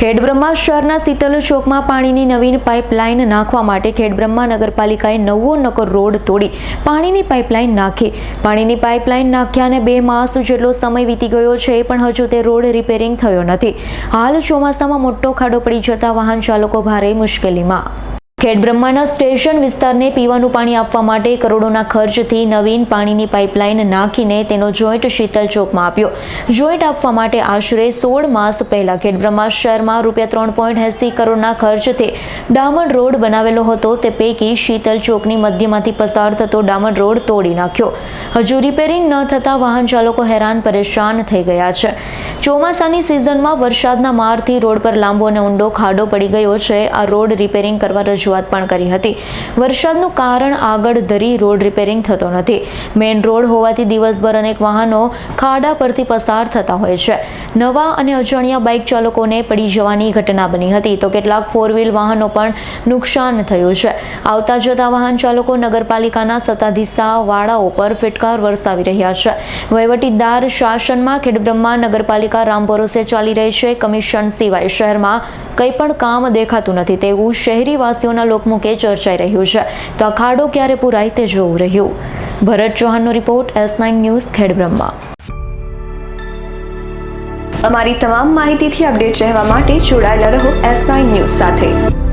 ખેડબ્રહ્મા શહેરના શીતલ ચોકમાં પાણીની નવીન પાઇપલાઇન નાખવા માટે ખેડબ્રહ્મા નગરપાલિકાએ નવો નકર રોડ તોડી પાણીની પાઇપલાઇન નાખી. પાણીની પાઇપલાઇન નાખ્યાને બે માસ જેટલો સમય વીતી ગયો છે, પણ હજુ તે રોડ રિપેરિંગ થયો નથી. હાલ ચોમાસામાં મોટો ખાડો પડી જતા વાહન ચાલકો ભારે મુશ્કેલીમાં. ખેડબ્રહ્માના સ્ટેશન વિસ્તારને પીવાનું પાણી આપવા માટે કરોડોના ખર્ચથી નવીન પાણીની પાઇપલાઇન નાખીને તેનો જોઈન્ટ શીતલ ચોકમાં આપ્યો. જોઈન્ટ આપવા માટે આશરે સોળ માસ પહેલા ખેડબ્રહ્મા શહેરમાં રૂપિયા ત્રણ પોઈન્ટ એંસી કરોડના ખર્ચથી ડામર રોડ બનાવેલો હતો. તે પૈકી શીતલ ચોકની મધ્યમાંથી પસાર થતો ડામર રોડ તોડી નાખ્યો. હજુ રિપેરિંગ ન થતાં વાહન ચાલકો હેરાન પરેશાન થઈ ગયા છે. ચોમાસાની સિઝનમાં વરસાદના મારથી રોડ પર લાંબો અને ઊંડો ખાડો પડી ગયો છે. આ રોડ રિપેરિંગ કરવા રજૂઆત પણ કરી હતી. વરસાદનું કારણ આગળ ધરી રોડ રિપેરિંગ થતો નથી. મેઇન રોડ હોવાથી દિવસભર અનેક વાહનો ખાડા પરથી પસાર થતા હોય છે. નવા અને અજાણ્યા બાઇક ચાલકોને પડી જવાની ઘટના બની હતી. તો કેટલાક ફોર વ્હીલ વાહનો પણ નુકસાન થયું છે. આવતા જતા વાહન ચાલકો નગરપાલિકાના સત્તાધીશા વાળાઓ પર ફિટકાર વરસાવી રહ્યા છે. વહીવટીદાર શાસનમાં ખેડબ્રહ્મા નગરપાલિકા રામ ભરોસે ચાલી રહી છે. કમિશન સિવાય શહેરમાં કંઈ પણ કામ દેખાતું નથી તેવું શહેરીવાસીઓના લોકમુખે ચર્ચાઈ રહ્યું છે. તો આ ખાડો ક્યારે પુરાય તે જોવું રહ્યું. Bharat ચૌહાણનો report S nine news, Khedbrahma. અમારી તમામ માહિતીથી અપડેટ રહેવા માટે જોડાયેલા રહો એસ નાઇન ન્યૂઝ સાથે.